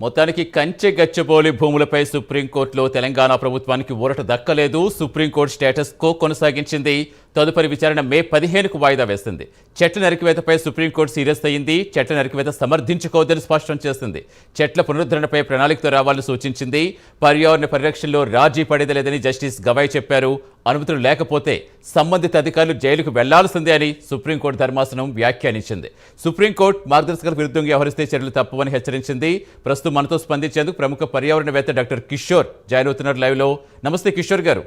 మొత్తానికి కంచె గచ్చబోలి భూములపై సుప్రీంకోర్టులో తెలంగాణ ప్రభుత్వానికి ఊరట దక్కలేదు. సుప్రీంకోర్టు స్టేటస్ కో కొనసాగించింది. తదుపరి విచారణ మే పదిహేనుకు వాయిదా వేసింది. చెట్ల నరికివేతపై సుప్రీంకోర్టు సీరియస్ అయింది చెట్ల నరికివేత సమర్థించుకోవద్దని స్పష్టం చేసింది. చెట్ల పునరుద్ధరణపై ప్రణాళికతో రావాలని సూచించింది. పర్యావరణ పరిరక్షణలో రాజీ పడేది లేదని జస్టిస్ గవాయ్ చెప్పారు. అనుమతులు లేకపోతే సంబంధిత అధికారులు జైలుకు వెళ్ళాల్సిందే అని సుప్రీంకోర్టు ధర్మాసనం వ్యాఖ్యానించింది. సుప్రీంకోర్టు మార్గదర్శకాల విరుద్ధంగా వ్యవహరిస్తే చర్యలు తప్పవని హెచ్చరించింది. ప్రస్తుతం మనతో స్పందించేందుకు ప్రముఖ పర్యావరణవేత్త డాక్టర్ కిషోర్ జాయిన్ అవుతున్నారు లైవ్లో. నమస్తే కిషోర్ గారు.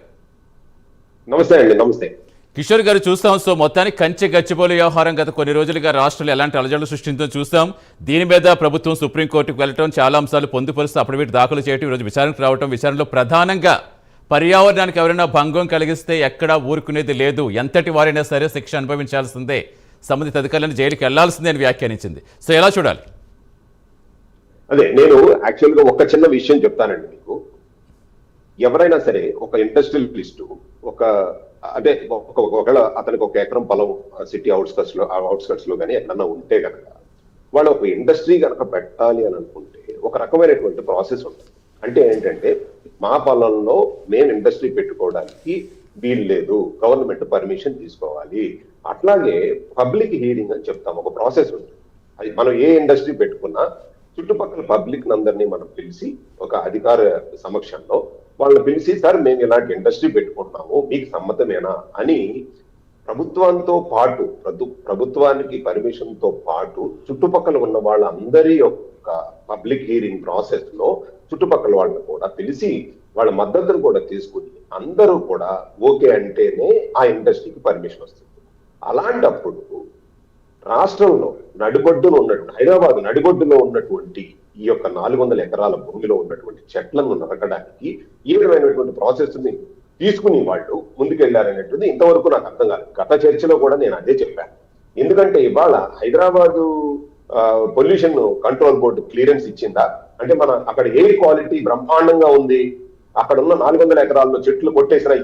నమస్తే అండి నమస్తే. కిషోర్ గారు చూస్తాం. సో మొత్తానికి కంచె గచ్చిబోలు వ్యవహారం గత కొన్ని రోజులుగా రాష్ట్రంలో ఎలాంటి అలజడులు సృష్టించడం చూస్తాం. దీని మీద ప్రభుత్వం సుప్రీంకోర్టుకు వెళ్ళటం చాలా అంశాలు పొందుపరుస్తూ అప్పుడు దాఖలు చేయటం ఈరోజు విచారణకు రావటం విచారణలో ప్రధానంగా పర్యావరణానికి ఎవరైనా భంగం కలిగిస్తే ఎక్కడా ఊరుకునేది లేదు. ఎంతటి వారైనా సరే శిక్ష అనుభవించాల్సిందే. సంబంధిత అధికారులను జైలుకి వెళ్ళాల్సిందే అని వ్యాఖ్యానించింది. సో ఎలా చూడాలి? అదే నేను యాక్చువల్గా ఒక చిన్న విషయం చెప్తానండి మీకు. ఎవరైనా సరే ఒక ఇండస్ట్రియలిస్ట్ ఒక అంటే ఒక ఒకవేళ అతనికి ఒక ఎకరం పొలం సిటీ అవుట్స్కట్స్లో అవుట్స్కట్స్లో కానీ ఎక్కడన్నా ఉంటే కనుక వాళ్ళు ఒక ఇండస్ట్రీ కనుక పెట్టాలి అని అనుకుంటే ఒక రకమైనటువంటి ప్రాసెస్ ఉంటుంది. అంటే ఏంటంటే మా పొలంలో మేము ఇండస్ట్రీ పెట్టుకోవడానికి వీలు లేదు. గవర్నమెంట్ పర్మిషన్ తీసుకోవాలి. అట్లాగే పబ్లిక్ హీరింగ్ అని చెప్తాం. ఒక ప్రాసెస్ ఉంటుంది. అది మనం ఏ ఇండస్ట్రీ పెట్టుకున్నా చుట్టుపక్కల పబ్లిక్ అందరినీ మనం పిలిచి ఒక అధికార సమక్షంలో వాళ్ళని పిలిచి సార్ మేము ఇలాంటి ఇండస్ట్రీ పెట్టుకుంటున్నాము మీకు సమ్మతమేనా? అని ప్రభుత్వంతో పాటు ప్రభు- ప్రభుత్వానికి పర్మిషన్తో పాటు చుట్టుపక్కల ఉన్న వాళ్ళందరి యొక్క పబ్లిక్ హీరింగ్ ప్రాసెస్లో చుట్టుపక్కల వాళ్ళని కూడా పిలిచి వాళ్ళ మద్దతును కూడా తీసుకుని అందరూ కూడా ఓకే అంటేనే ఆ ఇండస్ట్రీకి పర్మిషన్ వస్తుంది. అలాంటప్పుడు రాష్ట్రంలో నడిబొడ్డున ఉన్నటువంటి హైదరాబాద్ నడిబొడ్డులో ఉన్నటువంటి ఈ యొక్క నాలుగు వందల ఎకరాల భూమిలో ఉన్నటువంటి చెట్లను నరకడానికి ఈ విధమైనటువంటి ప్రాసెస్ని తీసుకుని వాళ్ళు ముందుకెళ్ళారనేటువంటి ఇంతవరకు నాకు అర్థం కాలేదు. గత చర్చలో కూడా నేను అదే చెప్పాను. ఎందుకంటే ఇవాళ Hyderabad pollution control board clearance ఇచ్చిందా? అంటే మన అక్కడ ఎయిర్ క్వాలిటీ బ్రహ్మాండంగా ఉంది? అక్కడ ఉన్న నాలుగు వందల ఎకరాల్లో చెట్లు కొట్టేసినాయి.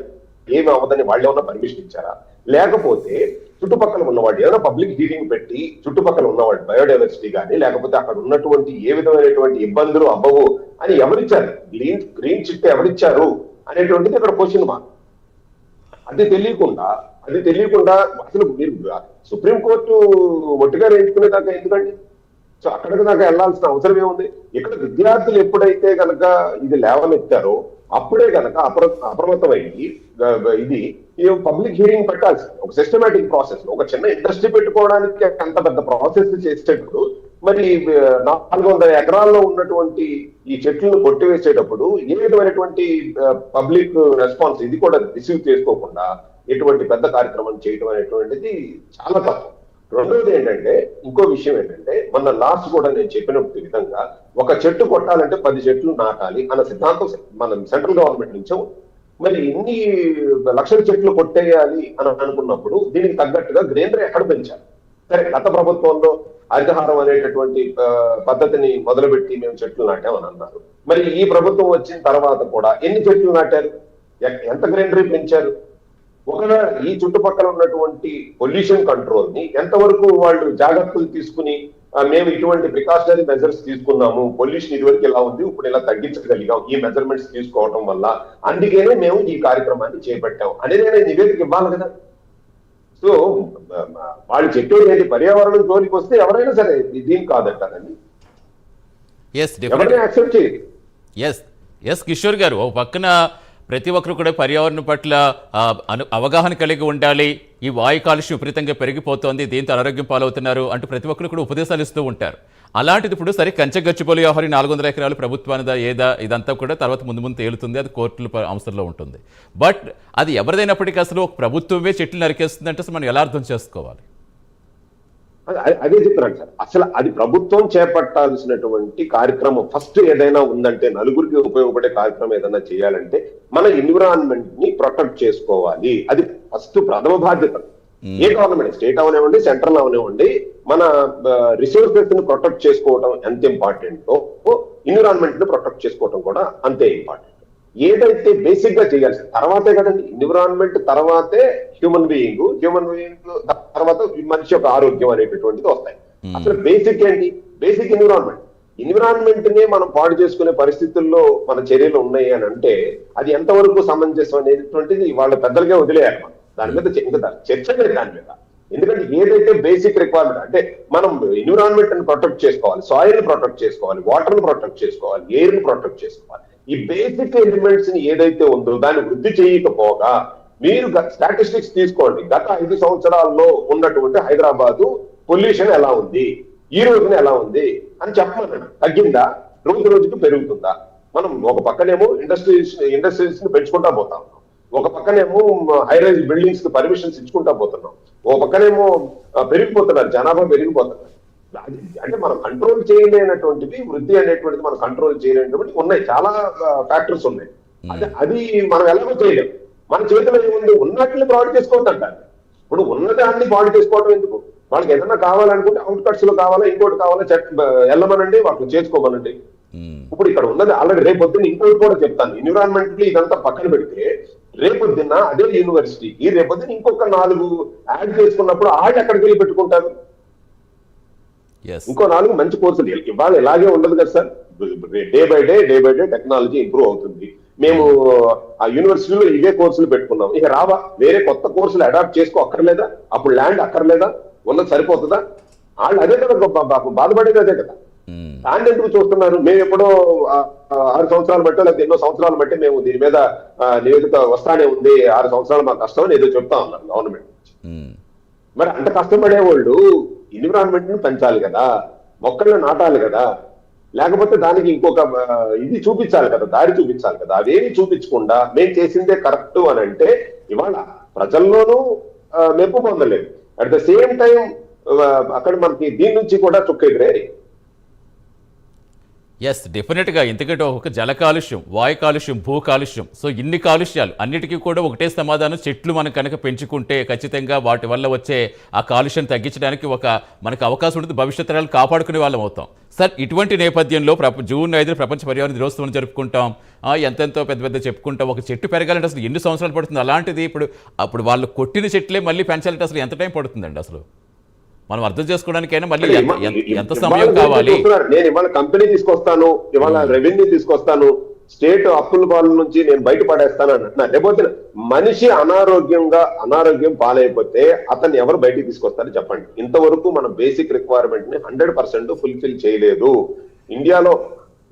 ఏమి అవ్వదని వాళ్ళు ఏమన్నా పర్మిషన్ ఇచ్చారా? లేకపోతే చుట్టుపక్కల ఉన్నవాడు ఏదైనా పబ్లిక్ హీరింగ్ పెట్టి చుట్టుపక్కల ఉన్నవాడు బయోడైవర్సిటీ కానీ లేకపోతే అక్కడ ఉన్నటువంటి ఏ విధమైనటువంటి ఇబ్బందులు అవ్వవు అని ఎవరిచ్చారు? గ్రీన్ గ్రీన్ చిట్ ఎవరిచ్చారు? అనేటువంటిది ఇక్కడ క్వశ్చన్ మార్క్ అది తెలియకుండా అది తెలియకుండా అసలు మీరు సుప్రీంకోర్టు ఒట్టిగా దాకా ఎందుకండి? సో అక్కడికి దాకా వెళ్ళాల్సిన అవసరం ఏముంది? ఇక్కడ విద్యార్థులు ఎప్పుడైతే కనుక ఇది లేవనెత్తారో అప్పుడే కనుక అప్ర అప్రమత్తమైంది ఇది ఈ పబ్లిక్ హీరింగ్ పెట్టాల్సింది. ఒక సిస్టమేటిక్ ప్రాసెస్ ఒక చిన్న ఇండస్ట్రీ పెట్టుకోవడానికి అంత పెద్ద ప్రాసెస్ చేసేటప్పుడు మరి నాలుగు వందల ఎకరాల్లో ఉన్నటువంటి ఈ చెట్లను కొట్టివేసేటప్పుడు ఏ విధమైనటువంటి పబ్లిక్ రెస్పాన్స్ ఇది కూడా రిసీవ్ చేసుకోకుండా ఎటువంటి పెద్ద కార్యక్రమం చేయడం అనేటువంటిది చాలా తప్పు. రెండోది ఏంటంటే ఇంకో విషయం ఏంటంటే మొన్న లాస్ట్ కూడా నేను చెప్పిన విధంగా ఒక చెట్టు కొట్టాలంటే పది చెట్లు నాటాలి అన్న సిద్ధాంతం మనం సెంట్రల్ గవర్నమెంట్ నుంచే ఉంది. మరి ఎన్ని లక్షల చెట్లు కొట్టేయాలి అని అనుకున్నప్పుడు దీనికి తగ్గట్టుగా గ్రీనరీ ఎక్కడ పెంచాలి. సరే గత ప్రభుత్వంలో హరితహారం అనేటటువంటి పద్ధతిని మొదలుపెట్టి మేము చెట్లు నాటామని అన్నారు. మరి ఈ ప్రభుత్వం వచ్చిన తర్వాత కూడా ఎన్ని చెట్లు నాటారు? ఎంత గ్రీనరీ పెంచారు? ఒకవేళ ఈ చుట్టుపక్కల ఉన్నటువంటి పొల్యూషన్ కంట్రోల్ని ఎంతవరకు వాళ్ళు జాగ్రత్తలు తీసుకుని మేము ఇటువంటి ప్రికాషనరీ మెజర్స్ తీసుకున్నాము. పొల్యూషన్ ఇదివరకు ఇలా ఉంది ఇప్పుడు ఇలా తగ్గించగలిగాం? ఈ మెజర్మెంట్స్ తీసుకోవడం వల్ల అందుకనే మేము ఈ కార్యక్రమాన్ని చేపట్టాం అనేది నేను నివేదిక ఇవ్వాలి కదా. సో వాళ్ళు చెప్పేది ఏంటి? పర్యావరణం జోలికి వస్తే ఎవరైనా సరే దీని కాదంటారండి? ఎవరైనా యాక్సెప్ట్ చేయరు. ఎస్ ఎస్ కిషోర్ గారు ఒక పక్కన ప్రతి ఒక్కరు కూడా పర్యావరణం పట్ల అవగాహన కలిగి ఉండాలి. ఈ వాయు కాలుష్యం విపరీతంగా పెరిగిపోతోంది. దీంతో అనారోగ్యం పాలవుతున్నారు అంటూ ప్రతి ఒక్కరు కూడా ఉపదేశాలు ఇస్తూ ఉంటారు. అలాంటిది ఇప్పుడు సరే కంచగచ్చిపోలి వ్యవహారం నాలుగు వందల ఎకరాలు ప్రభుత్వానిదా ఏదా ఇదంతా కూడా తర్వాత ముందు ముందు తేలుతుంది. అది కోర్టుల అవసరంలో అంశంలో ఉంటుంది. బట్ అది ఎవరిదైనప్పటికీ అసలు ఒక ప్రభుత్వమే చెట్లు నరికేస్తుందంటే మనం ఎలా అర్థం చేసుకోవాలి? అదే- చెప్తున్నాను సార్. అసలు అది ప్రభుత్వం చేపట్టాల్సినటువంటి కార్యక్రమం ఫస్ట్ ఏదైనా ఉందంటే నలుగురికి ఉపయోగపడే కార్యక్రమం ఏదైనా చేయాలంటే మన ఎన్విరాన్మెంట్ని ప్రొటెక్ట్ చేసుకోవాలి. అది ఫస్ట్ ప్రథమ బాధ్యత. ఏ గవర్నమెంట్ స్టేట్ అవనివ్వండి సెంట్రల్ అవనివ్వండి మన రిసోర్సెస్ని ప్రొటెక్ట్ చేసుకోవడం ఎంత ఇంపార్టెంటో ఎన్విరాన్మెంట్ని ప్రొటెక్ట్ చేసుకోవడం కూడా అంతే ఇంపార్టెంట్. ఏదైతే బేసిక్గా చేయాల్సింది తర్వాతే కదండి ఎన్విరాన్మెంట్ తర్వాతే హ్యూమన్ బీయింగ్ హ్యూమన్ బీయింగ్ తర్వాత మనిషి యొక్క ఆరోగ్యం అనేటటువంటిది వస్తాయి. అసలు బేసిక్ ఏంటి? బేసిక్ ఎన్విరాన్మెంట్ ఎన్విరాన్మెంట్ నే మనం పాడు చేసుకునే పరిస్థితుల్లో మన చర్యలు ఉన్నాయి అని అంటే అది ఎంతవరకు సమంజసం అనేటువంటిది వాళ్ళ పెద్దలుగా వదిలేయాలి మనం. దాని మీద ఇంకా చర్చ లేదు దాని మీద. ఎందుకంటే ఏదైతే బేసిక్ రిక్వైర్మెంట్ అంటే మనం ఎన్విరాన్మెంట్ని ప్రొటెక్ట్ చేసుకోవాలి సాయిల్ని ప్రొటెక్ట్ చేసుకోవాలి వాటర్ని ప్రొటెక్ట్ చేసుకోవాలి ఎయిర్ని ప్రొటెక్ట్ చేసుకోవాలి. ఈ బేసిక్ ఎలిమెంట్స్ని ఏదైతే ఉందో దాన్ని వృద్ధి చేయకపోగా మీరు స్టాటిస్టిక్స్ తీసుకోండి. గత ఐదు సంవత్సరాల్లో ఉన్నటువంటి హైదరాబాదు పొల్యూషన్ ఎలా ఉంది? ఈ రోజున ఎలా ఉంది? అని చెప్పమనండి తగ్గిందా? రోజు రోజుకి పెరుగుతుందా? మనం ఒక పక్కనేమో ఇండస్ట్రీస్ ఇండస్ట్రీస్ని పెంచుకుంటా పోతాం. ఒక పక్కనేమో హై రైజ్ బిల్డింగ్స్కి పర్మిషన్స్ ఇచ్చుకుంటా పోతున్నాం. ఒక పక్కనేమో పెరిగిపోతున్నారు. జనాభా పెరిగిపోతున్నారు. అంటే మనం కంట్రోల్ చేయలేనటువంటివి వృద్ధి అనేటువంటిది మనం కంట్రోల్ చేయలేనటువంటి ఉన్నాయి. చాలా ఫ్యాక్టర్స్ ఉన్నాయి. అది అది మనం ఎలాగో చేయలేం. మన చేతిలో ఏముంది? ఉన్నట్లు ప్రొవైడ్ చేసుకోవద్దంటారు. ఇప్పుడు ఉన్నదాన్ని పాడు చేసుకోవడం ఎందుకు? వాళ్ళకి ఏదైనా కావాలనుకుంటే అవుట్ కట్స్లో కావాలా ఇంకోటి కావాలా చెట్ వెళ్ళమనండి వాళ్ళు చేసుకోమనండి. ఇప్పుడు ఇక్కడ ఉన్నది ఆల్రెడీ రేపొద్దున ఇంకోటి కూడా చెప్తాను. ఎన్విరాన్మెంట్ ఇదంతా పక్కన పెడితే రేపొద్దున అదే యూనివర్సిటీకి రేపొద్దున ఇంకొక నాలుగు యాడ్ చేసుకున్నప్పుడు వాళ్ళు ఎక్కడికి వెళ్ళి పెట్టుకుంటారు? ఇంకో నాలుగు మంచి కోర్సులు ఇవాళ ఇలాగే ఉండదు కదా sir? Day by day day by day technology improve అవుతుంది. మేము ఆ యూనివర్సిటీలో ఇవే కోర్సులు పెట్టుకున్నాం. ఇక రావా? వేరే కొత్త కోర్సులు అడాప్ట్ చేసుకో అక్కర్లేదా? అప్పుడు ల్యాండ్ అక్కర్లేదా? ఉన్నది సరిపోతుందా? వాళ్ళు అదే కదా బాధపడేది అదే కదా. దాన్ని ఎందుకు చూస్తున్నారు? మేము ఎప్పుడో ఆరు సంవత్సరాలు బట్టి లేకపోతే ఎన్నో సంవత్సరాలు బట్టి మేము దీని మీద నివేదిక వస్తానే ఉంది. ఆరు సంవత్సరాలు మాకు కష్టం అని ఏదో చెప్తా ఉన్నారు గవర్నమెంట్ ఉమ్, మరి అంత కష్టపడే వాళ్ళు ఎన్విరాన్మెంట్ని పెంచాలి కదా మొక్కల్ని నాటాలి కదా లేకపోతే దానికి ఇంకొక ఇది చూపించాలి కదా దారి చూపించాలి కదా అవేమి చూపించకుండా మేము చేసిందే కరెక్ట్ అని అంటే ఇవాళ ప్రజల్లోనూ మెప్పు పొందలేదు. అట్ ద సేమ్ టైం అక్కడ మనకి దీని నుంచి కూడా చుక్కెదురే. ఎస్ డెఫినెట్గా ఎందుకంటే ఒక జల కాలుష్యం వాయు కాలుష్యం భూ కాలుష్యం. సో ఇన్ని కాలుష్యాలు అన్నిటికీ కూడా ఒకటే సమాధానం. చెట్లు మనం కనుక పెంచుకుంటే ఖచ్చితంగా వాటి వల్ల వచ్చే ఆ కాలుష్యం తగ్గించడానికి ఒక మనకు అవకాశం ఉంటుంది. భవిష్యత్ తరాలు కాపాడుకునే వాళ్ళం అవుతాం. సార్ ఇటువంటి నేపథ్యంలో ప్రప జూన్ ఐదు ప్రపంచ పర్యావరణ దినోత్సవం జరుపుకుంటాం. ఎంతెంతో పెద్ద పెద్ద చెప్పుకుంటాం. ఒక చెట్టు పెరగాలంటే అసలు ఎన్ని సంవత్సరాలు పడుతుంది? అలాంటిది ఇప్పుడు అప్పుడు వాళ్ళు కొట్టిన చెట్లే మళ్ళీ పెంచాలంటే అసలు ఎంత టైం పడుతుందండి అసలు? మనం అర్థం చేసుకోవడానికైనా మళ్ళీ ఎంత- సమయం కావాలి? నేను ఇవాళ కంపెనీ తీసుకొస్తాను ఇవాళ రెవెన్యూ తీసుకొస్తాను స్టేట్ అప్పుల పాల నుంచి నేను బయటపడేస్తాను అని అంటున్నారు. లేకపోతే మనిషి అనారోగ్యంగా అనారోగ్యం పాలైపోతే అతన్ని ఎవరు బయటికి తీసుకొస్తారు చెప్పండి. ఇంతవరకు మన బేసిక్ రిక్వైర్మెంట్ని హండ్రెడ్ పర్సెంట్ ఫుల్ఫిల్ చేయలేదు. ఇండియాలో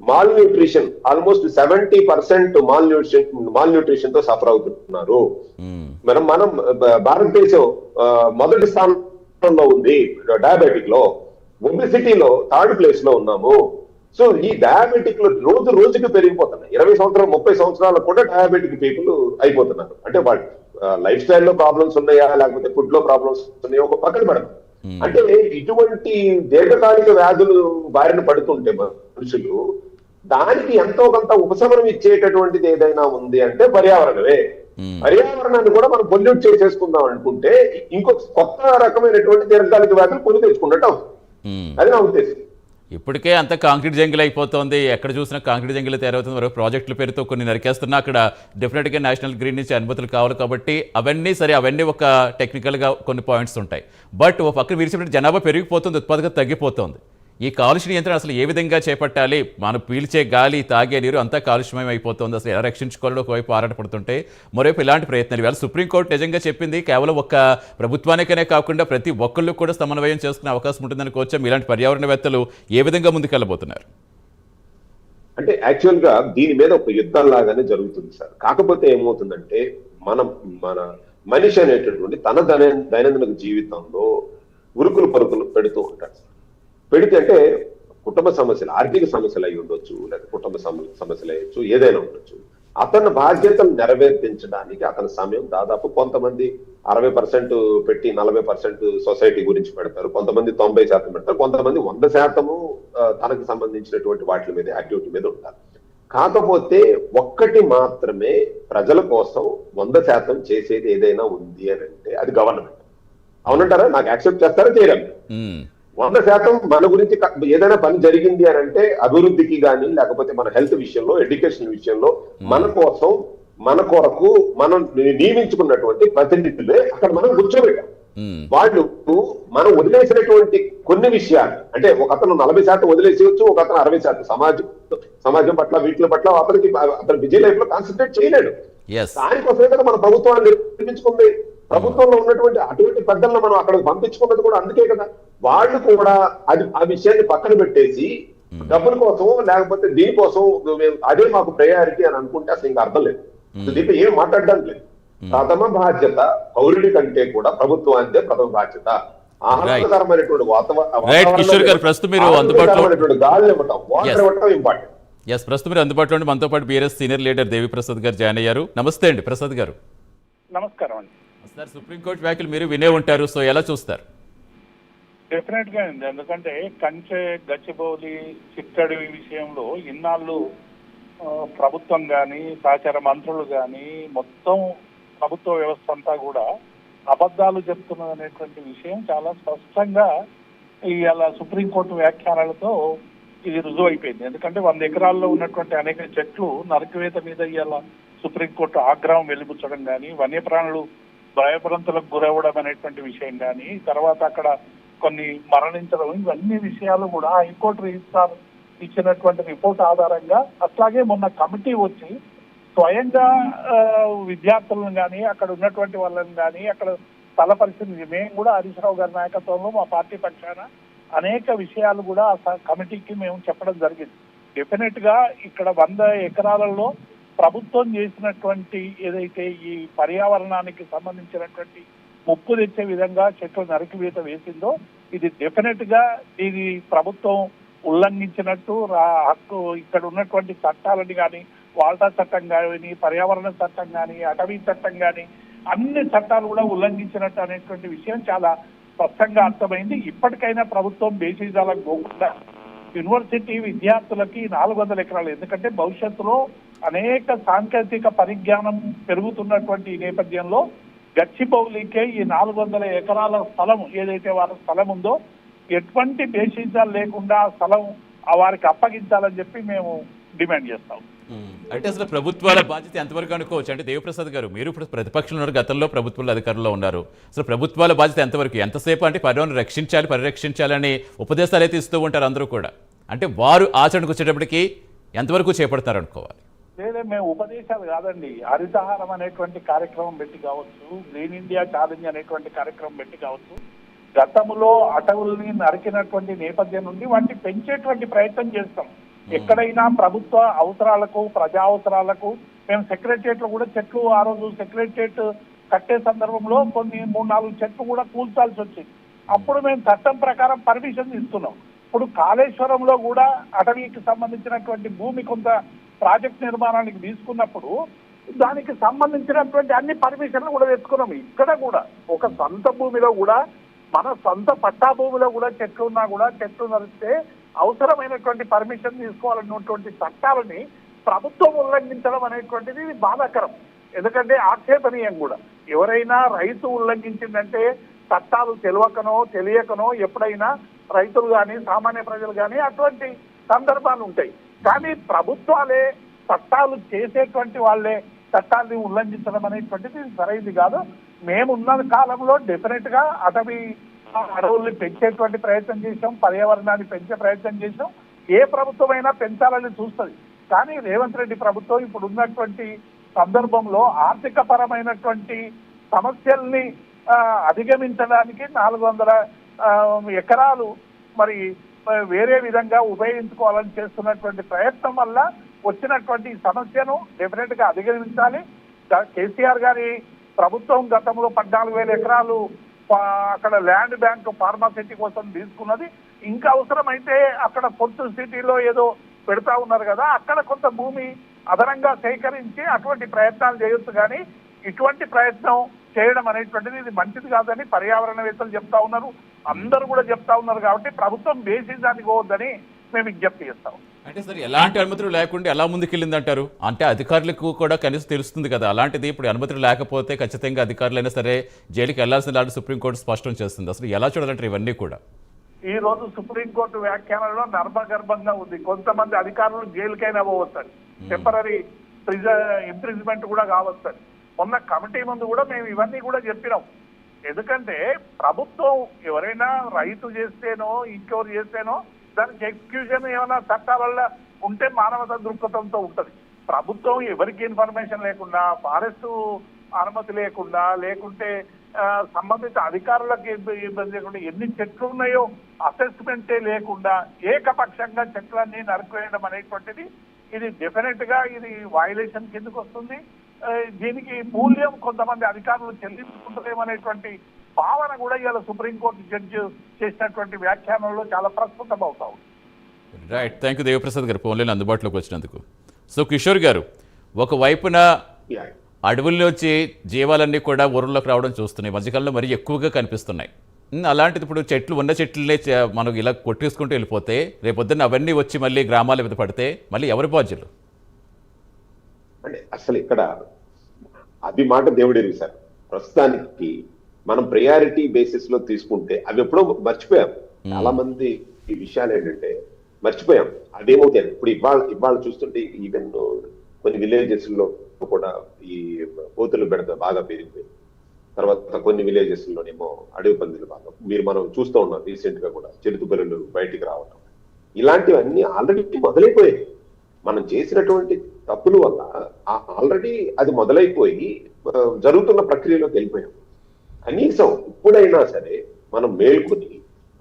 malnutrition almost seventy percent malnutrition mall న్యూట్రిషన్తో సఫర్ అవుతున్నారు. ఉమ్, మనం మనం భారతదేశం మొదటి స్థానంలో ఉంది. డయాబెటిక్లో ఒబిసిటీలో థర్డ్ ప్లేస్లో ఉన్నాము. సో ఈ డయాబెటిక్లో రోజు రోజుకి పెరిగిపోతున్నాయి. ఇరవై సంవత్సరాలు ముప్పై సంవత్సరాలకు కూడా డయాబెటిక్ పీపుల్ అయిపోతున్నారు. అంటే వాళ్ళు లైఫ్ స్టైల్లో ప్రాబ్లమ్స్ ఉన్నాయా? లేకపోతే ఫుడ్లో ప్రాబ్లమ్స్ ఉన్నాయా? ఒక పక్కన పడదు. అంటే ఇటువంటి దీర్ఘకాలిక వ్యాధులు బారిన పడుతుంటే మనుషులు దానికి ఎంతో కొంత ఉపశమనం ఇచ్చేటటువంటిది ఏదైనా ఉంది అంటే పర్యావరణమే. పర్యావరణాన్ని కూడా మనం పొల్యూట్ చేసేసుకుందాం అనుకుంటే ఇంకో కొత్త రకమైనటువంటి దీర్ఘకాలిక వ్యాధులు కొని తెచ్చుకున్నట్టు అవుతుంది. ఉమ్. అది నా ఉద్దేశం. ఇప్పటికే అంత కాంక్రీట్ జంగిల్ అయిపోతుంది. ఎక్కడ చూసినా కాంక్రీట్ జంగిల్ తయారవుతుంది. మరో ప్రాజెక్టుల పేరుతో కొన్ని నరికేస్తున్నా అక్కడ డెఫినెట్గా నేషనల్ గ్రీన్ నుంచి అనుమతులు కావాలి కాబట్టి అవన్నీ సరే అవన్నీ ఒక టెక్నికల్గా కొన్ని పాయింట్స్ ఉంటాయి. బట్ ఒక పక్కన విరిచినట్టు జనాభా పెరిగిపోతుంది ఉత్పాదకత తగ్గిపోతుంది. ఈ కాలుష్య నియంత్రణ అసలు ఏ విధంగా చేపట్టాలి? మనం పీల్చే గాలి తాగే నీరు అంతా కాలుష్యమయం అయిపోతుంది. అసలు ఎలా రక్షించుకోవాలో ఒకవైపు ఆరాటపడుతుంటే మరోవైపు ఇలాంటి ప్రయత్నాలు. ఇవాళ సుప్రీంకోర్టు నిజంగా చెప్పింది కేవలం ఒక్క ప్రభుత్వానికనే కాకుండా ప్రతి ఒక్కళ్ళు కూడా సమన్వయం చేసుకునే అవకాశం ఉంటుందని కోచం ఇలాంటి పర్యావరణవేత్తలు ఏ విధంగా ముందుకెళ్ళబోతున్నారు? అంటే యాక్చువల్గా దీని మీద ఒక యుద్ధం లాగానే జరుగుతుంది సార్. కాకపోతే ఏమవుతుందంటే మనం మన మనిషి అనేటటువంటి తన దైన దైనందిన జీవితంలో ఉరుకులు పరుకులు పెడుతూ ఉంటాడు పెడితే అంటే కుటుంబ సమస్యలు ఆర్థిక సమస్యలు అయి ఉండొచ్చు లేదా కుటుంబ సమస్యలు అయ్యొచ్చు ఏదైనా ఉండొచ్చు. అతని బాధ్యతలు నెరవేర్పించడానికి అతని సమయం దాదాపు కొంతమంది అరవై పర్సెంట్ పెట్టి నలభై పర్సెంట్ సొసైటీ గురించి పెడతారు కొంతమంది తొంభై శాతం పెడతారు కొంతమంది వంద శాతము తనకు సంబంధించినటువంటి వాటి మీద యాక్టివిటీ మీద ఉంటారు. కాకపోతే ఒక్కటి మాత్రమే ప్రజల కోసం వంద శాతం చేసేది ఏదైనా ఉంది అని అంటే అది గవర్నమెంట్. అవునంటారా? నాకు యాక్సెప్ట్ చేస్తారా? చేయరా వంద శాతం మన గురించి ఏదైనా పని జరిగింది అని అంటే అభివృద్ధికి కానీ లేకపోతే మన హెల్త్ విషయంలో ఎడ్యుకేషన్ విషయంలో మన కోసం మన కొరకు మనం నియమించుకున్నటువంటి ప్రతినిధులే అక్కడ మనం కూర్చోబెట్టాం. వాళ్ళు మనం వదిలేసినటువంటి కొన్ని విషయాలు అంటే ఒక అతను నలభై శాతం వదిలేసేయచ్చు ఒక అతను అరవై శాతం సమాజం సమాజం పట్ల వీటి పట్ల అతనికి అతను బిజీ లైఫ్లో కాన్సన్ట్రేట్ చేయలేడు దానికోసమే కదా మన ప్రభుత్వాన్ని నిర్మించుకుంది. ప్రభుత్వంలో ఉన్నటువంటి అటువంటి పెద్దలను మనం అక్కడికి పంపించుకున్నది కూడా అందుకే కదా. వాళ్ళు కూడా అది ఆ విషయాన్ని పక్కన పెట్టేసి డబ్బుల కోసం లేకపోతే దీనికోసం మేము అదే మాకు ప్రయారిటీ అని అనుకుంటే అసలు ఇంకా అర్థం లేదు. దీంట్లో ఏం మాట్లాడడానికి లేదు. ప్రథమ బాధ్యత పౌరుడి కంటే కూడా ప్రభుత్వానిదే ప్రథమ బాధ్యత. ఆహ్లాదకరమైనటువంటి వాతావరణం మీరు అందుబాటులో- ఆహ్లాదకరమైనటువంటి గాలి ఇవ్వటం వాటర్ Yes. ఇవ్వటం ఇంపార్టెంట్ ఎస్ ప్రస్తుతం మీరు అందుబాటులో ఉండి మనతో పాటు BRS senior leader Devi Prasad గారు జాయిన్ అయ్యారు. నమస్తే అండి ప్రసాద్ గారు. నమస్కారం అండి. సార్ సుప్రీంకోర్టు వ్యాఖ్యలు మీరు వినే ఉంటారు సో ఎలా చూస్తారు? డెఫినెట్గా అండి. ఎందుకంటే కంచె గచ్చిబౌలి చిట్టడి విషయంలో ఇన్నాళ్ళు ప్రభుత్వం కానీ సహచార మంత్రులు కానీ మొత్తం ప్రభుత్వ వ్యవస్థ అంతా కూడా అబద్ధాలు చెప్తున్నది అనేటువంటి విషయం చాలా స్పష్టంగా ఇవాళ సుప్రీంకోర్టు వ్యాఖ్యానాలతో ఇది రుజువు అయిపోయింది ఎందుకంటే వంద ఎకరాల్లో ఉన్నటువంటి అనేక చెట్లు నరకవేత మీద ఇవాళ సుప్రీంకోర్టు ఆగ్రహం వెలిపుచ్చడం కానీ వన్యప్రాణులు భయభ్రంతులకు గురవ్వడం అనేటువంటి విషయం కానీ తర్వాత అక్కడ కొన్ని మరణించడం ఇవన్నీ విషయాలు కూడా హైకోర్టు రిజిస్ట్రార్ ఇచ్చినటువంటి రిపోర్ట్ ఆధారంగా అట్లాగే మొన్న కమిటీ వచ్చి స్వయంగా ఆ, విద్యార్థులను కానీ అక్కడ ఉన్నటువంటి వాళ్ళని కానీ అక్కడ స్థల పరిస్థితి మేము కూడా హరీష్ రావు గారి నాయకత్వంలో మా పార్టీ పక్షాన అనేక విషయాలు కూడా ఆ కమిటీకి మేము చెప్పడం జరిగింది. డెఫినెట్గా ఇక్కడ వంద ఎకరాలలో ప్రభుత్వం చేసినటువంటి ఏదైతే ఈ పర్యావరణానికి సంబంధించినటువంటి ముప్పు తెచ్చే విధంగా చెట్లు నరికివేత వేసిందో ఇది డెఫినెట్గా ఇది ప్రభుత్వం ఉల్లంఘించినట్టు రా- హక్కు ఇక్కడ ఉన్నటువంటి చట్టాలని కానీ వాల్టా చట్టం కానీ పర్యావరణ చట్టం కానీ అటవీ చట్టం కానీ అన్ని చట్టాలు కూడా ఉల్లంఘించినట్టు అనేటువంటి విషయం చాలా స్పష్టంగా అర్థమైంది. ఇప్పటికైనా ప్రభుత్వం బేసిజాలకు పోకుండా యూనివర్సిటీ విద్యార్థులకి నాలుగు వందల ఎకరాలు ఎందుకంటే భవిష్యత్తులో అనేక సాంకేతిక పరిజ్ఞానం పెరుగుతున్నటువంటి ఈ నేపథ్యంలో గచ్చిబౌలికే ఈ నాలుగు వందల ఎకరాల స్థలం ఏదైతే వారి స్థలం ఉందో ఎటువంటి బేసిజాలు లేకుండా స్థలం వారికి అప్పగించాలని చెప్పి మేము డిమాండ్ చేస్తాం. అంటే అసలు ప్రభుత్వాల బాధ్యత ఎంతవరకు అనుకోవచ్చు? అంటే దేవప్రసాద్ గారు మీరు ఇప్పుడు ప్రతిపక్షంలో ఉన్నారు గతంలో ప్రభుత్వాల అధికారంలో ఉన్నారు. అసలు ప్రభుత్వాల బాధ్యత ఎంతవరకు? ఎంతసేపు అంటే పర్యావరణం రక్షించాలి పరిరక్షించాలని ఉపదేశాలు అయితే ఇస్తూ ఉంటారు అందరూ కూడా. అంటే వారు ఆచరణకు వచ్చేటప్పటికి ఎంతవరకు చేపడతారు అనుకోవాలి లేదా మేము ఉపదేశాలు కాదండి. హరితహారం అనేటువంటి కార్యక్రమం పెట్టి కావచ్చు గ్రీన్ ఇండియా ఛాలెంజ్ అనేటువంటి కార్యక్రమం పెట్టి కావచ్చు గతంలో అటవుల్ని నరికినటువంటి నేపథ్యం నుండి వాటిని పెంచేటువంటి ప్రయత్నం చేస్తాం. ఎక్కడైనా ప్రభుత్వ అవసరాలకు ప్రజా అవసరాలకు మేము సెక్రటరియట్లో కూడా చెట్లు ఆ రోజు సెక్రటరియట్ కట్టే సందర్భంలో కొన్ని మూడు నాలుగు చెట్లు కూడా కూల్చాల్సి వచ్చింది. అప్పుడు మేము. చట్టం ప్రకారం పర్మిషన్ ఇస్తున్నాం ఇప్పుడు కాళేశ్వరంలో కూడా అటవీకి సంబంధించినటువంటి భూమి కొంత ప్రాజెక్ట్ నిర్మాణానికి తీసుకున్నప్పుడు దానికి సంబంధించినటువంటి అన్ని పర్మిషన్లు కూడా తెచ్చుకున్నాం ఇక్కడ కూడా ఒక సొంత భూమిలో కూడా మన సొంత పట్టా భూమిలో కూడా చెట్లు ఉన్నా కూడా చెట్లు నరిస్తే అవసరమైనటువంటి పర్మిషన్ తీసుకోవాలన్నటువంటి చట్టాలని ప్రభుత్వం ఉల్లంఘించడం అనేటువంటిది బాధాకరం. ఎందుకంటే ఆక్షేపణీయం కూడా. ఎవరైనా రైతు ఉల్లంఘించిందంటే చట్టాలు తెలియకనో తెలియకనో ఎప్పుడైనా రైతులు కానీ సామాన్య ప్రజలు కానీ అటువంటి సందర్భాలు ఉంటాయి. కానీ ప్రభుత్వాలే చట్టాలు చేసేటువంటి వాళ్ళే చట్టాన్ని ఉల్లంఘించడం అనేటువంటిది సరైనది కాదు. మేమున్న కాలంలో డెఫినెట్గా అటవీ అడవుల్ని పెంచేటువంటి ప్రయత్నం చేసాం పర్యావరణాన్ని పెంచే ప్రయత్నం చేసాం ఏ ప్రభుత్వమైనా పెంచాలని చూస్తుంది. కానీ రేవంత్ రెడ్డి ప్రభుత్వం ఇప్పుడు ఉన్నటువంటి సందర్భంలో ఆర్థిక పరమైనటువంటి సమస్యల్ని అధిగమించడానికి నాలుగు వందల ఎకరాలు మరి వేరే విధంగా ఉపయోగించుకోవాలని చేస్తున్నటువంటి ప్రయత్నం వల్ల వచ్చినటువంటి సమస్యను డెఫినెట్గా అధిగమించాలి. కేసీఆర్ గారి ప్రభుత్వం గతంలో పద్నాలుగు వేల ఎకరాలు అక్కడ ల్యాండ్ బ్యాంక్ ఫార్మాసిటీ కోసం తీసుకున్నది. ఇంకా అవసరమైతే అక్కడ పొత్తు సిటీలో ఏదో పెడతా ఉన్నారు కదా అక్కడ కొంత భూమి అదనంగా సేకరించి అటువంటి ప్రయత్నాలు చేయొచ్చు. కానీ ఇటువంటి ప్రయత్నం చేయడం అనేటువంటిది ఇది మంచిది కాదని పర్యావరణవేత్తలు చెప్తా ఉన్నారు. అందరూ కూడా చెప్తా ఉన్నారు కాబట్టి ప్రభుత్వం బేసిజానికి పోవద్దని మేము విజ్ఞప్తి చేస్తాం అంటే సార్ ఎలాంటి అనుమతులు లేకుండా ఎలా ముందుకెళ్ళింది అంటారు అంటే అధికారులకు కూడా కనీసం తెలుస్తుంది కదా అలాంటిది ఇప్పుడు అనుమతులు లేకపోతే ఖచ్చితంగా అధికారులైనా సరే జైలుకి వెళ్ళాల్సిన లాంటి సుప్రీంకోర్టు స్పష్టం చేస్తుంది. అసలు ఎలా చూడాలంటారు ఇవన్నీ కూడా? ఈ రోజు సుప్రీంకోర్టు వ్యాఖ్యానంలో నర్మగర్భంగా ఉంది. కొంతమంది అధికారులు జైలుకైనా పోవచ్చని. టెంపరీ ఇంప్రిజ్మెంట్ కూడా కావచ్చని. మొన్న కమిటీ ముందు కూడా మేము ఇవన్నీ కూడా చెప్పినాం. ఎందుకంటే ప్రభుత్వం ఎవరైనా రైతు చేస్తేనో ఇంకోరు చేస్తేనో దానికి ఎక్స్క్యూజన్ ఏమైనా చట్టాల ఉంటే మానవత దృక్పథంతో ఉంటుంది. ప్రభుత్వం ఎవరికి ఇన్ఫర్మేషన్ లేకుండా ఫారెస్ట్ అనుమతి లేకుండా లేకుంటే సంబంధిత అధికారులకు ఇబ్బంది లేకుండా ఎన్ని చెట్లు ఉన్నాయో అసెస్మెంటే లేకుండా ఏకపక్షంగా చెట్లన్నీ నరికివేయడం అనేటువంటిది ఇది డెఫినెట్గా ఇది వయలేషన్ కిందకు వస్తుంది దీనికి మూల్యం కొంతమంది అధికారులు చెల్లించుకుంటలేమనేటువంటి భావన కూడా ఇవాళ సుప్రీంకోర్టు జడ్జి చేసినటువంటి వ్యాఖ్యానంలో చాలా ప్రస్ఫుటం అవుతా ఉంది. రైట్ థ్యాంక్ యూ దేవప్రసాద్ గారు. ఫోన్లైన్ అందుబాటులోకి వచ్చినందుకు. సో కిషోర్ గారు ఒకవైపున. అడవుల్లోంచి జీవాలన్నీ కూడా ఊర్లోకి రావడం చూస్తున్నాయి. మధ్యకాలంలో మరీ ఎక్కువగా కనిపిస్తున్నాయి. అలాంటిది ఇప్పుడు చెట్లు ఉన్న చెట్లనే మనం ఇలా కొట్టేసుకుంటూ వెళ్ళిపోతే రేపొద్దున్న అవన్నీ వచ్చి మళ్ళీ గ్రామాల మీద పడితే మళ్ళీ ఎవరి బాధ్యులు? అంటే అసలు ఇక్కడ అది మాట దేవుడే సార్ ప్రస్తుతానికి మనం ప్రయారిటీ బేసిస్లో తీసుకుంటే అవి ఎప్పుడో మర్చిపోయాం. చాలా మంది ఈ విషయాలు ఏంటంటే మర్చిపోయాం. అదేమవుతాయి ఇప్పుడు ఇవాళ ఇవాళ చూస్తుంటే ఈవెన్ కొన్ని విలేజెస్లో కూడా ఈ కోతులు బెడత బాగా పెరిగిపోయింది తర్వాత కొన్ని విలేజెస్ లోనేమో అడవి పందులు బాగా మీరు మనం చూస్తూ ఉన్నాం రీసెంట్గా కూడా చిరుత బలులు బయటికి రావడం ఇలాంటివన్నీ ఆల్రెడీ మొదలైపోయాయి. మనం చేసినటువంటి తప్పుల వల్ల ఆల్రెడీ అది మొదలైపోయి జరుగుతున్న ప్రక్రియలోకి వెళ్ళిపోయాం. కనీసం ఇప్పుడైనా సరే మనం మేల్కొని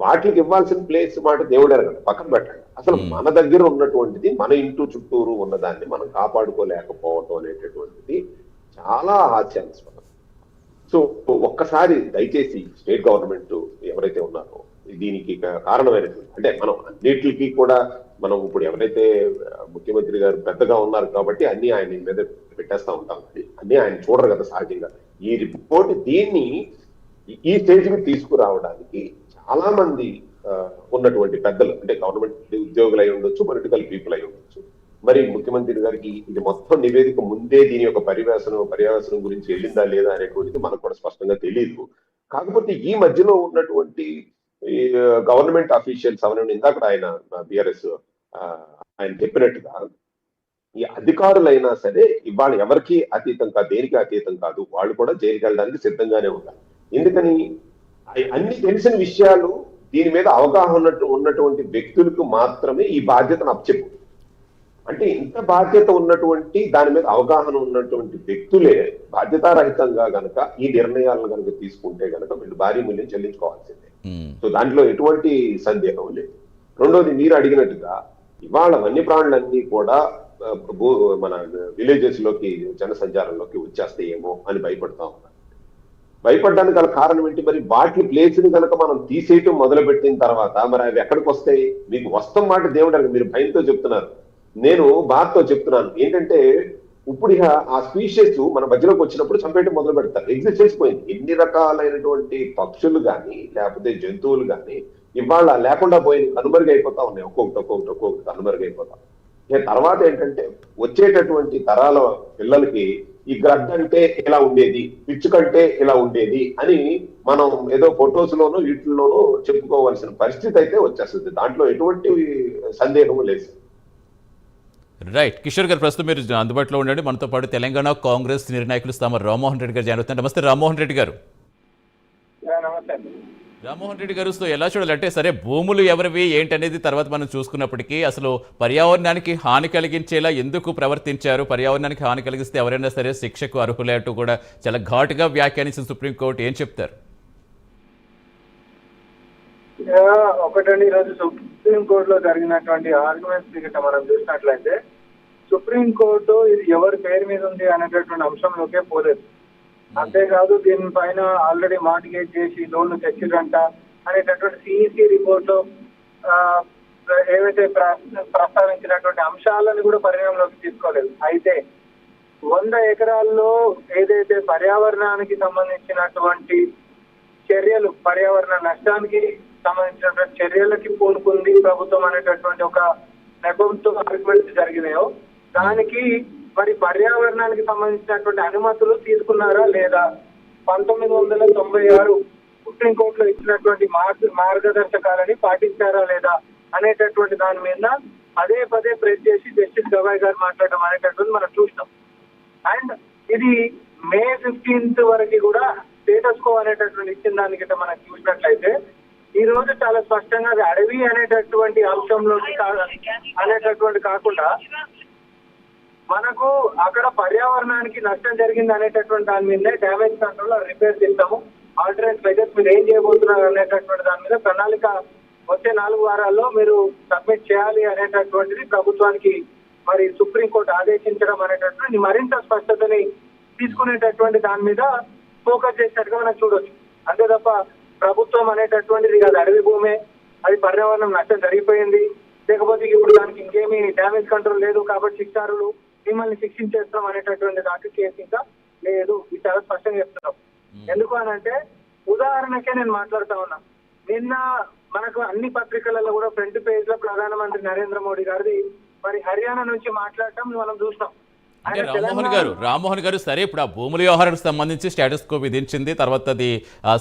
వాటికి ఇవ్వాల్సిన ప్లేస్ మాట దేవుడు ఎరగండి పక్కన పెట్టండి. అసలు. మన దగ్గర ఉన్నటువంటిది మన ఇంటూ చుట్టూరు ఉన్నదాన్ని మనం కాపాడుకోలేకపోవటం అనేటటువంటిది చాలా హాస్యాస్పదం సో ఒక్కసారి దయచేసి స్టేట్ గవర్నమెంట్ ఎవరైతే ఉన్నారో దీనికి కారణమైనటువంటి అంటే మనం అన్నిటికీ కూడా మనం ఇప్పుడు ఎవరైతే ముఖ్యమంత్రి గారు పెద్దగా ఉన్నారు కాబట్టి అన్ని ఆయన మీద పెట్టేస్తా ఉంటాం. అన్ని ఆయన చూడరు కదా సహజంగా. ఈ రిపోర్ట్ దీన్ని ఈ- ఈ స్టేజ్కి తీసుకురావడానికి చాలా మంది ఉన్నటువంటి పెద్దలు అంటే గవర్నమెంట్ ఉద్యోగులు అయి ఉండొచ్చు పొలిటికల్ పీపుల్ అయి ఉండొచ్చు. మరి ముఖ్యమంత్రి గారికి ఇది మొత్తం నివేదిక ముందే దీని యొక్క పరివేశనం పర్యవేశనం గురించి వెళ్ళిందా లేదా అనేటువంటిది మనకు కూడా స్పష్టంగా తెలియదు కాకపోతే ఈ మధ్యలో ఉన్నటువంటి గవర్నమెంట్ అఫీషియల్స్ అవన్నీ ఇందాక ఆయన బిఆర్ఎస్ ఆయన చెప్పినట్టుగా ఈ అధికారులైనా సరే ఇవాళ ఎవరికి అతీతం కాదు దేనికి అతీతం కాదు వాళ్ళు కూడా జైలుకి వెళ్ళడానికి సిద్ధంగానే ఉన్నారు. ఎందుకని? అన్ని తెలిసిన విషయాలు దీని మీద అవగాహన ఉన్నట్టు ఉన్నటువంటి వ్యక్తులకు మాత్రమే ఈ బాధ్యతను అప్పచెప్పు అంటే ఇంత బాధ్యత ఉన్నటువంటి దాని మీద అవగాహన ఉన్నటువంటి వ్యక్తులే బాధ్యతారహితంగా గనక ఈ నిర్ణయాలను గనక తీసుకుంటే గనక వీళ్ళు భారీ మూల్యం చెల్లించుకోవాల్సిందే. సో దాంట్లో ఎటువంటి సందేహం లేదు. రెండోది మీరు అడిగినట్టుగా ఇవాళ వన్యప్రాణులన్నీ కూడా భూ- మన విలేజెస్లోకి జనసంచారంలోకి వచ్చేస్తాయేమో అని భయపడతా ఉన్నారు. భయపడడానికి గల కారణం ఏంటి? మరి వాటి ప్లేస్ని కనుక మనం తీసేయటం మొదలు పెట్టిన తర్వాత మరి అవి ఎక్కడికి వస్తాయి? మీకు వస్తాం మాట దేవుడు మీరు భయంతో చెప్తున్నారు. నేను బాధతో చెప్తున్నాను. ఏంటంటే ఇప్పుడు ఇక ఆ స్పీషియస్ మన మధ్యలోకి వచ్చినప్పుడు చంపేయటం మొదలు పెడతారు ఎగ్జిస్ట్ చేసిపోయింది. ఎన్ని రకాలైనటువంటి పక్షులు కానీ లేకపోతే జంతువులు కానీ ఇవాళ లేకుండా పోయి కనుమరుగైపోతా ఉన్నాయి. ఒక్కొక్కటి ఒక్కొక్కటి ఒక్కొక్కటి కనుమరుగైపోతా ఇక తర్వాత ఏంటంటే వచ్చేటటువంటి తరాల పిల్లలకి ఈ గ్రడ్ అంటే ఇలా ఉండేది పిచ్చుకంటే ఇలా ఉండేది అని మనం ఏదో ఫొటోస్ లోనూ వీటిల్లోనూ చెప్పుకోవాల్సిన పరిస్థితి అయితే వచ్చేస్తుంది. దాంట్లో ఎటువంటి సందేహము లేదు. రైట్ కిషోర్ గారు ప్రస్తుతం మీరు అందుబాటులో ఉండండి. మనతో పాటు తెలంగాణ కాంగ్రెస్ నిర్ణాయకులు స్థామ రామ్మోహన్ రెడ్డి గారు జాయిన్ అవుతున్నారు. నమస్తే రామ్మోహన్ రెడ్డి గారు. నమస్తే రామ్మోహన్ రెడ్డి గారు సో ఎలా చూడాలంటే సరే భూములు ఎవరివి ఏంటనేది తర్వాత మనం చూసుకున్నప్పటికీ అసలు పర్యావరణానికి హాని కలిగించేలా ఎందుకు ప్రవర్తించారు? పర్యావరణానికి హాని కలిగిస్తే ఎవరైనా సరే శిక్షకు అర్హులేటూ కూడా చాలా ఘాటుగా వ్యాఖ్యానించిన సుప్రీంకోర్టు ఏం చెప్తారు? ఒకటండి ఈరోజు సుప్రీం కోర్టులో జరిగినటువంటి ఆర్గ్యుమెంట్స్ ఇక్కడ మనం చూసినట్లయితే సుప్రీం కోర్టు ఇది ఎవరి పేరు మీద ఉంది అనేటటువంటి అంశంలోకే పోలేదు. అంతేకాదు దీనిపైన ఆల్రెడీ మార్టిగేజ్ చేసి లోన్లు తెచ్చిరంట అనేటటువంటి సిఇసి రిపోర్ట్లో ఆ, ఏవైతే ప్ర- ప్రస్తావించినటువంటి అంశాలను కూడా పరిగణలోకి తీసుకోలేదు. అయితే వంద ఎకరాల్లో ఏదైతే పర్యావరణానికి సంబంధించినటువంటి చర్యలు పర్యావరణ నష్టానికి సంబంధించినటువంటి చర్యలకి పూనుకుంది ప్రభుత్వం అనేటటువంటి ఒక నెపంతో ఆర్గ్యుమెంట్స్ జరిగినాయో దానికి మరి పర్యావరణానికి సంబంధించినటువంటి అనుమతులు తీసుకున్నారా లేదా? పంతొమ్మిది వందల తొంభై ఆరు సుప్రీంకోర్టులో ఇచ్చినటువంటి మార్గ మార్గదర్శకాలని పాటించారా లేదా అనేటటువంటి దాని మీద పదే పదే ప్రెస్ చేసి జస్టిస్ గవాయ్ గారు మాట్లాడడం అనేటటువంటి మనం చూసినాం. అండ్ ఇది మే ఫిఫ్టీన్త్ వరకు కూడా స్టేటస్ కో అనేటటువంటి ఇచ్చిన దాన్ని మనం చూసినట్లయితే ఈ రోజు చాలా స్పష్టంగా అది అడవి అనేటటువంటి అంశంలో అనేటటువంటి కాకుండా మనకు అక్కడ పర్యావరణానికి నష్టం జరిగింది అనేటటువంటి దాని మీదనే డ్యామేజ్ కంట్రోల్ రిపేర్ చేస్తాము. ఆల్టర్నేట్ మెజర్స్ మీరు ఏం చేయబోతున్నారు అనేటటువంటి దాని మీద ప్రణాళిక వచ్చే నాలుగు వారాల్లో మీరు సబ్మిట్ చేయాలి అనేటటువంటిది ప్రభుత్వానికి మరి సుప్రీంకోర్టు ఆదేశించడం అనేటటువంటి మరింత స్పష్టతని తీసుకునేటటువంటి దాని మీద ఫోకస్ చేసినట్టుగా మనం చూడొచ్చు. అంతే తప్ప ప్రభుత్వం అనేటటువంటిది కాదు అడవి భూమే. అది పర్యావరణం నష్టం జరిగిపోయింది. లేకపోతే ఇప్పుడు దానికి ఇంకేమీ డ్యామేజ్ కంట్రోల్ లేదు కాబట్టి శిక్షారులు మిమ్మల్ని శిక్షించేస్తాం అనేటటువంటి దాకా కేసు ఇంకా లేదు. ఇది చాలా స్పష్టంగా చెప్తున్నాం. ఎందుకు అని అంటే ఉదాహరణకే నేను మాట్లాడుతా ఉన్నా. నిన్న మనకు అన్ని పత్రికలలో కూడా ఫ్రంట్ పేజ్లో ప్రధానమంత్రి నరేంద్ర మోడీ గారిది మరి హర్యానా నుంచి మాట్లాడటం మనం చూసినాం. అంటే రామ్మోహన్ గారు రామ్మోహన్ గారు సరే ఇప్పుడు ఆ భూముల వ్యవహారానికి సంబంధించి స్టేటస్ కో విధించింది తర్వాత అది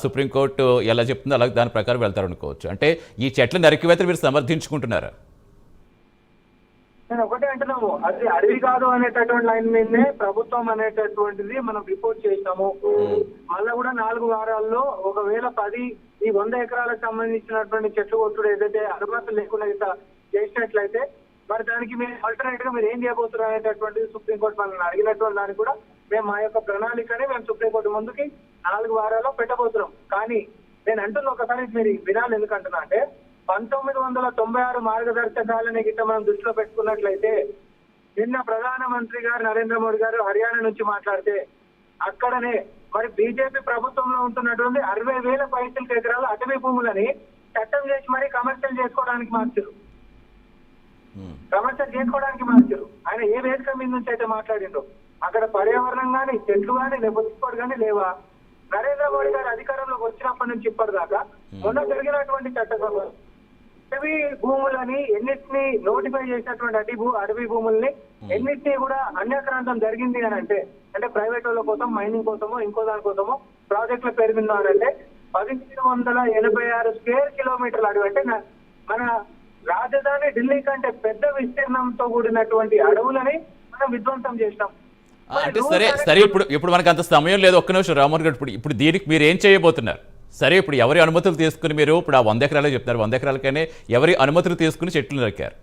సుప్రీంకోర్టు ఎలా చెప్తుందో అలా దాని ప్రకారం వెళ్తారు అనుకోవచ్చు అంటే ఈ చెట్ల నరికివేతలు మీరు సమర్థించుకుంటున్నారా? నేను ఒకటే అంటున్నాము. అది అడవి కాదు అనేటటువంటి లైన్ మీదనే ప్రభుత్వం అనేటటువంటిది మనం రిపోర్ట్ చేసినాము మళ్ళా కూడా నాలుగు వారాల్లో ఒకవేళ పది ఈ వంద ఎకరాలకు సంబంధించినటువంటి చెట్లు కొట్టుడు ఏదైతే అనుమతులు లేకుండా ఇట్లా చేసినట్లయితే మరి దానికి మేము ఆల్టర్నేట్గా మీరు ఏం చేయబోతున్నారు అనేటటువంటిది సుప్రీంకోర్టు మనల్ని అడిగినటువంటి దానికి కూడా మేము మా యొక్క ప్రణాళికని మేము సుప్రీంకోర్టు ముందుకి నాలుగు వారాల్లో పెట్టబోతున్నాం. కానీ నేను అంటున్న ఒకసారి మీరు వినాలి ఎందుకంటున్నా అంటే పంతొమ్మిది వందల తొంభై ఆరు మార్గదర్శకాలని గిట్ట మనం దృష్టిలో పెట్టుకున్నట్లయితే నిన్న ప్రధానమంత్రి గారు నరేంద్ర మోడీ గారు హర్యానా నుంచి మాట్లాడితే అక్కడనే మరి బీజేపీ ప్రభుత్వంలో ఉంటున్నటువంటి అరవై వేల పైసలు ఎకరాల అటవీ భూములని చట్టం చేసి మరి కమర్షియల్ చేసుకోవడానికి మార్చారు. కమర్షియల్ చేసుకోవడానికి మార్చారు. ఆయన ఏ వేదిక మీద నుంచి అయితే మాట్లాడిండో అక్కడ పర్యావరణం గాని చెట్లు గాని లేకపోతే గాని లేవా? నరేంద్ర మోడీ గారు అధికారంలోకి వచ్చినప్పటి నుంచి ఇప్పటిదాకా మొన్న జరిగినటువంటి చట్టసభ అటవీ భూములని ఎన్నిటిని నోటిఫై చేసినటువంటి అటవీ భూ అటవీ భూముల్ని ఎన్నిటిని కూడా అన్యాక్రాంతం జరిగింది అని అంటే అంటే ప్రైవేట్ వాళ్ళ కోసం మైనింగ్ కోసమో ఇంకో దాని కోసమో ప్రాజెక్టుల పేరు మీద అంటే పదిహేను వందల ఎనభై ఆరు స్క్వేర్ కిలోమీటర్ల అడవి అంటే మన రాజధాని ఢిల్లీ కంటే పెద్ద విస్తీర్ణంతో కూడినటువంటి అడవులని మనం విధ్వంసం చేసినాం. అంటే సరే సరే ఇప్పుడు ఇప్పుడు మనకు అంత సమయం లేదు ఒక్క నిమిషం రామ్మోహన్ గారు ఇప్పుడు ఇప్పుడు దీనికి మీరు ఏం చేయబోతున్నారు? సరే ఇప్పుడు ఎవరి అనుమతులు తీసుకుని మీరు ఇప్పుడు ఆ వంద ఎకరాలే చెప్తున్నారు. వంద ఎకరాలకనే ఎవరి అనుమతులు తీసుకుని చెట్లు నరికారు?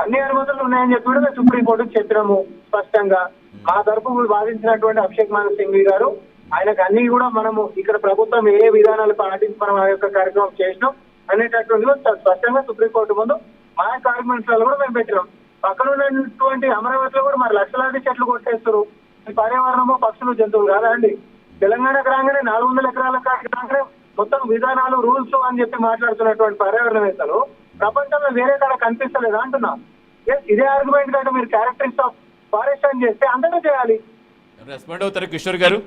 అన్ని అనుమతులు ఉన్నాయని చెప్పి కూడా మేము సుప్రీంకోర్టుకు చెప్పినాము స్పష్టంగా. మా తరపు వాదించినటువంటి అభిషేక్ మానవ్ సింఘ్వి గారు ఆయనకు అన్ని కూడా మనము ఇక్కడ ప్రభుత్వం ఏ విధానాలు పాటించి మనం ఆ యొక్క కార్యక్రమం చేసినాం అనేటటువంటి స్పష్టంగా సుప్రీంకోర్టు ముందు మా యొక్క ఆర్గ్యుమెంట్స్ కూడా మేము పెట్టినాం. పక్కన ఉన్నటువంటి అమరావతిలో కూడా మరి లక్షలాది చెట్లు కొట్టేస్తారు పర్యావరణము పక్షులు జంతువులు కాదా అండి? తెలంగాణకు రాగానే నాలుగు వందల ఎకరాల రాగానే మొత్తం విధానాలు రూల్స్ అని చెప్పి మాట్లాడుతున్నటువంటి పర్యావరణవేత్తలు ప్రపంచంలో వేరే కాడ కనిపిస్తలేదు అంటున్నా. Yes, ఇదే ఆర్గ్యుమెంట్ కంటే మీరు క్యారెక్టరిస్ట్ ఆఫ్ ఫారెస్ట్ అని చేస్తే అందరూ చేయాలి. రెస్పాండ్ అవుతారు కిషోర్ గారు?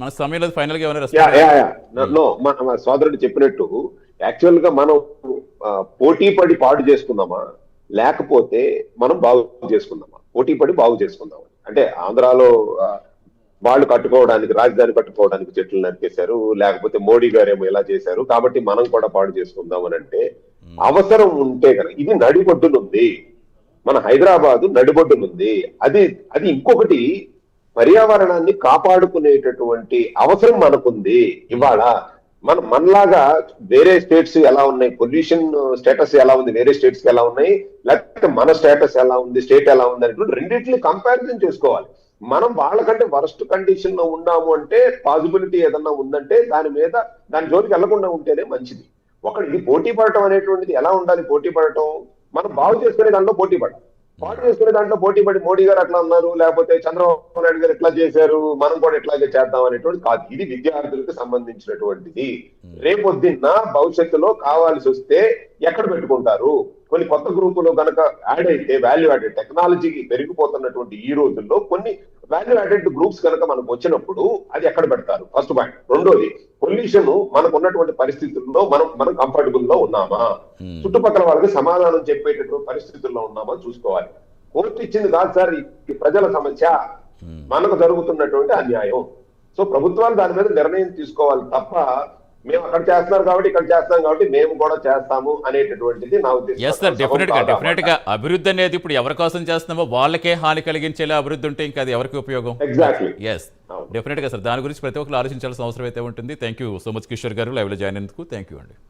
మన సమయం లేదు ఫైనల్గా ఏమైనా yeah respond yeah yeah. No మన మన సోదరుడు చెప్పినట్టు యాక్చువల్గా మనం పోటీ పడి పాడు చేసుకుందామా? లేకపోతే మనం బాగు చేసుకుందామా? పోటీ పడి బాగు చేసుకుందామా? అంటే ఆంధ్రాలో వాళ్ళు కట్టుకోవడానికి రాజధాని కట్టుకోవడానికి చెట్లు నరికేశారు. లేకపోతే మోడీ గారు ఏమో ఇలా చేశారు. కాబట్టి మనం కూడా పాడు చేసుకుందాం అని అంటే అవసరం ఉంటే కనుక ఇది నడిబొడ్డునుంది. మన హైదరాబాదు నడిబొడ్డునుంది. అది అది ఇంకొకటి పర్యావరణాన్ని కాపాడుకునేటటువంటి అవసరం మనకుంది. ఇవాళ మన మనలాగా వేరే స్టేట్స్ ఎలా ఉన్నాయి? పొల్యూషన్ స్టేటస్ ఎలా ఉంది? వేరే స్టేట్స్ ఎలా ఉన్నాయి? లేకపోతే మన స్టేటస్ ఎలా ఉంది? స్టేట్ ఎలా ఉంది? అనేటువంటి రెండింటిని కంపారిజన్ చేసుకోవాలి. మనం వాళ్ళకంటే వరస్ట్ కండిషన్లో ఉన్నాము అంటే పాసిబిలిటీ ఏదన్నా ఉందంటే దాని మీద దాని జోలికి వెళ్ళకుండా ఉంటేనే మంచిది. ఒకటి ఇది పోటీ పడటం అనేటువంటిది ఎలా ఉండాలి పోటీ పడటం? మనం బాగు చేసుకునే దాంట్లో పోటీ పడాలి పాటు చేసుకునే దాంట్లో పోటీ పడి మోడీ గారు అట్లా ఉన్నారు లేకపోతే చంద్రబాబు నాయుడు గారు ఎట్లా చేశారు మనం కూడా ఎట్లాగే చేద్దాం అనేటువంటి కాదు. ఇది విద్యార్థులకు సంబంధించినటువంటిది. రేపొద్దున్న భవిష్యత్తులో కావాల్సి వస్తే ఎక్కడ పెట్టుకుంటారు? కొన్ని కొత్త గ్రూపులు గనక యాడ్ అయితే వాల్యూ యాడెడ్ టెక్నాలజీకి పెరిగిపోతున్నటువంటి ఈ రోజుల్లో కొన్ని వాల్యూ యాడెడ్ గ్రూప్స్ కనుక మనకు వచ్చినప్పుడు అది ఎక్కడ పెడతారు? ఫస్ట్ పాయింట్ రెండోది పొల్యూషన్ మనకు ఉన్నటువంటి పరిస్థితుల్లో మనం మనం కంఫర్టబుల్లో ఉన్నామా? Hmm. చుట్టుపక్కల వాళ్ళకి సమాధానం చెప్పేటటువంటి పరిస్థితుల్లో ఉన్నామా చూసుకోవాలి. కోర్టు ఇచ్చింది కాదు సార్ ఈ ప్రజల సమస్య. మనకు జరుగుతున్నటువంటి అన్యాయం. సో ప్రభుత్వాలు దాని మీద నిర్ణయం తీసుకోవాలి తప్ప మేము అక్కడ చేస్తున్నారు కాబట్టి ఇక్కడ చేస్తాం కాబట్టి మేము కూడా చేస్తాము అనేటటువంటిది నా ఉద్దేశం. ఎస్ సార్ డెఫినెట్గా డెఫినెట్గా అభివృద్ధి అనేది ఇప్పుడు ఎవరి కోసం చేస్తున్నామో వాళ్ళకే హాని కలిగించేలా అభివృద్ధి ఉంటే ఇంకా అది ఎవరికి ఉపయోగం? Exactly yes. డెఫినెట్గా సార్ దాని గురించి ప్రతి ఒక్కరు ఆలోచించాల్సిన అవసరం అయితే ఉంటుంది. Thank you so much Kishore గారు. లైవ్లో జాయిన్ అయినందుకు థ్యాంక్ యూ అండి.